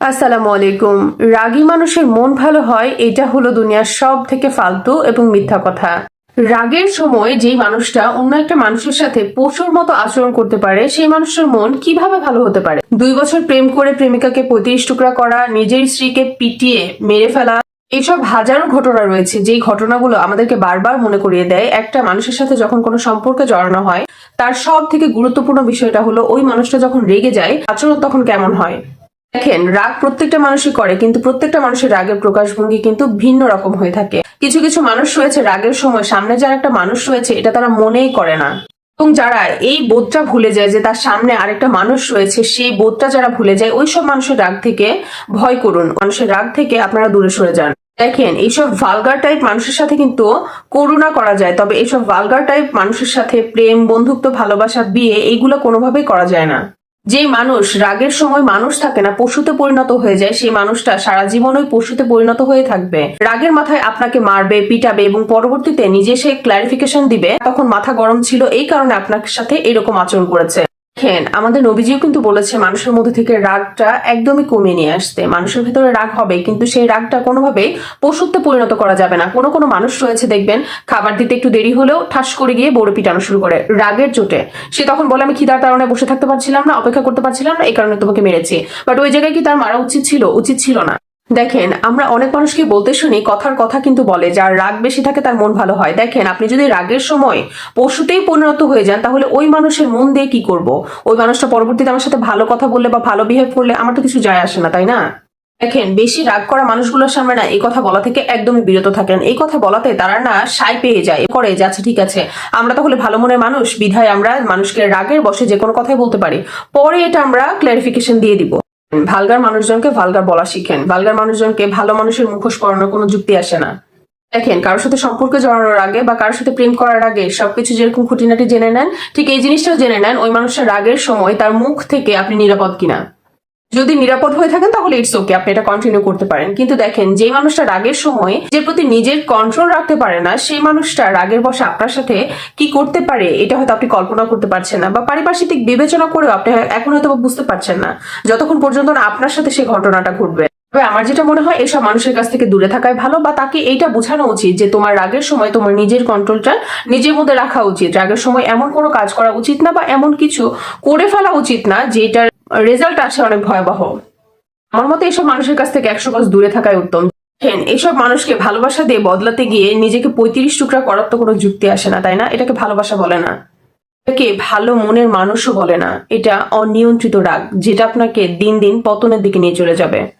আসসালামু আলাইকুম। রাগী মানুষের মন ভালো হয়, এটা হলো দুনিয়ার সব থেকে ফালতু এবং মিথ্যা কথা। রাগের সময় যেই মানুষটা অন্য একটা মানুষের সাথে পশুর মতো আচরণ করতে পারে, সেই মানুষের মন কীভাবে ভালো হতে পারে? দুই বছর প্রেম করে প্রেমিকাকে পঁয়ত্রিশ টুকরা করা, নিজের স্ত্রীকে পিটিয়ে মেরে ফেলা এইসব হাজারো ঘটনা রয়েছে। যেই ঘটনাগুলো আমাদেরকে বারবার মনে করিয়ে দেয়, একটা মানুষের সাথে যখন কোনো সম্পর্কে জড়ানো হয়, তার সব থেকে গুরুত্বপূর্ণ বিষয়টা হলো, ওই মানুষটা যখন রেগে যায়, আচরণ তখন কেমন হয়? দেখেন, রাগ প্রত্যেকটা মানুষই করে, কিন্তু প্রত্যেকটা মানুষের রাগের প্রকাশভঙ্গি কিন্তু ভিন্ন রকম হয়ে থাকে। কিছু কিছু মানুষ রয়েছে রাগের সময়, সামনে যার একটা মানুষ রয়েছে, এটা তারা মনেই করে না। এবং যারা এই বোধটা ভুলে যায় যে তার সামনে আরেকটা মানুষ রয়েছে, সেই বোধটা যারা ভুলে যায়, ওই সব মানুষের রাগ থেকে ভয় করুন। মানুষের রাগ থেকে আপনারা দূরে সরে যান। দেখেন, এইসব ভালগার টাইপ মানুষের সাথে কিন্তু করুণা করা যায়, তবে এইসব ভালগার টাইপ মানুষের সাথে প্রেম, বন্ধুত্ব, ভালোবাসা, বিয়ে, এইগুলো কোনোভাবেই করা যায় না। যে মানুষ রাগের সময় মানুষ থাকে না, পশুতে পরিণত হয়ে যায়, সেই মানুষটা সারা জীবন ওই পশুতে পরিণত হয়ে থাকবে। রাগের মাথায় আপনাকে মারবে, পিটাবে এবং পরবর্তীতে নিজে সে ক্লারিফিকেশন দিবে, তখন মাথা গরম ছিল, এই কারণে আপনার সাথে এরকম আচরণ করেছে। দেখেন, আমাদের নবীজিও কিন্তু বলেছে মানুষের মধ্যে থেকে রাগটা একদমই কমিয়ে নিয়ে আসতে। মানুষের ভেতরে রাগ হবে, কিন্তু সেই রাগটা কোনোভাবেই পশুত্বে পরিণত করা যাবে না। কোনো কোনো মানুষ রয়েছে, দেখবেন, খাবার দিতে একটু দেরি হলেও ঠাস করে গিয়ে বড় পিটানো শুরু করে। রাগের চোটে সে তখন বলে, আমি খিদার কারণে বসে থাকতে পারছিলাম না, অপেক্ষা করতে পারছিলাম না, এই কারণে তোমাকে মেরেছি। বাট ওই জায়গায় কি তার মারা উচিত ছিল? উচিত ছিল না। দেখেন, আমরা অনেক মানুষকে বলতে শুনি, কথার কথা কিন্তু বলে, যার রাগ বেশি থাকে তার মন ভালো হয়। দেখেন, আপনি যদি রাগের সময় পশুতেই পরিণত হয়ে যান, তাহলে ওই মানুষের মন দিয়ে কি করব? ওই মানুষটা পরবর্তীতে আমার সাথে ভালো কথা বললে বা ভালো বিহেভ করলে আমার তো কিছু যায় আসে না, তাই না? দেখেন, বেশি রাগ করা মানুষগুলোর সামনে না, এই কথা বলা থেকে একদমই বিরত থাকেন। এই কথা বলাতে তারা না সাই পেয়ে যায় করে যে আচ্ছা ঠিক আছে, আমরা তাহলে ভালো মনের মানুষ, বিধায় আমরা মানুষকে রাগের বসে যে কোনো কথাই বলতে পারি। পরে এটা আমরা ক্লারিফিকেশন দিয়ে দিব। ভালগার মানুষজনকে ভালগার বলা শিখেন। ভালগার মানুষজনকে ভালো মানুষের মুখোশ করানোর কোনো যুক্তি আসে না। দেখেন, কারোর সাথে সম্পর্কে জড়ানোর আগে বা কারোর সাথে প্রেম করার আগে সবকিছু যেরকম খুঁটিনাটি জেনে নেন, ঠিক এই জিনিসটাও জেনে নেন, ওই মানুষের রাগের সময় তার মুখ থেকে আপনি নিরাপদ কিনা। যদি নিরাপদ হয়ে থাকেন, তাহলে ইটস ওকে আপনি এটা কন্টিনিউ করতে পারেন। কিন্তু দেখেন যে মানুষটা রাগের সময় যে প্রতি নিজের কন্ট্রোল রাখতে পারে না, সেই মানুষটা রাগের বসে আপনার সাথে কি করতে পারে, এটা হয়তো আপনি কল্পনা করতে পারছেন না, বা পারিপার্শ্বিক বিবেচনা করেও আপনি এখন হয়তো বুঝতে পারছেন না, যতক্ষণ পর্যন্ত না আপনার সাথে সেই ঘটনাটা ঘটবে। তবে আমার যেটা মনে হয়, এসব মানুষের কাছ থেকে দূরে থাকাই ভালো, বা তাকে এইটা বোঝানো উচিত যে তোমার রাগের সময় তোমার নিজের কন্ট্রোলটা নিজের মধ্যে রাখা উচিত। রাগের সময় এমন কোনো কাজ করা উচিত না, বা এমন কিছু করে ফেলা উচিত না, যেটার রেজাল্ট আসে অনেক ভয়াবহ। আমার মতে এসব মানুষের কাছ থেকে একশো গজ দূরে থাকাই উত্তম। হ্যাঁ এইসব মানুষকে ভালোবাসা দিয়ে বদলাতে গিয়ে নিজেকে পঁয়ত্রিশ টুকরা করার তো কোনো যুক্তি আসে না, তাই না? এটাকে ভালোবাসা বলে না। এটাকে ভালো মনের মানুষও বলে না। এটা অনিয়ন্ত্রিত রাগ, যেটা আপনাকে দিন দিন পতনের দিকে নিয়ে চলে যাবে।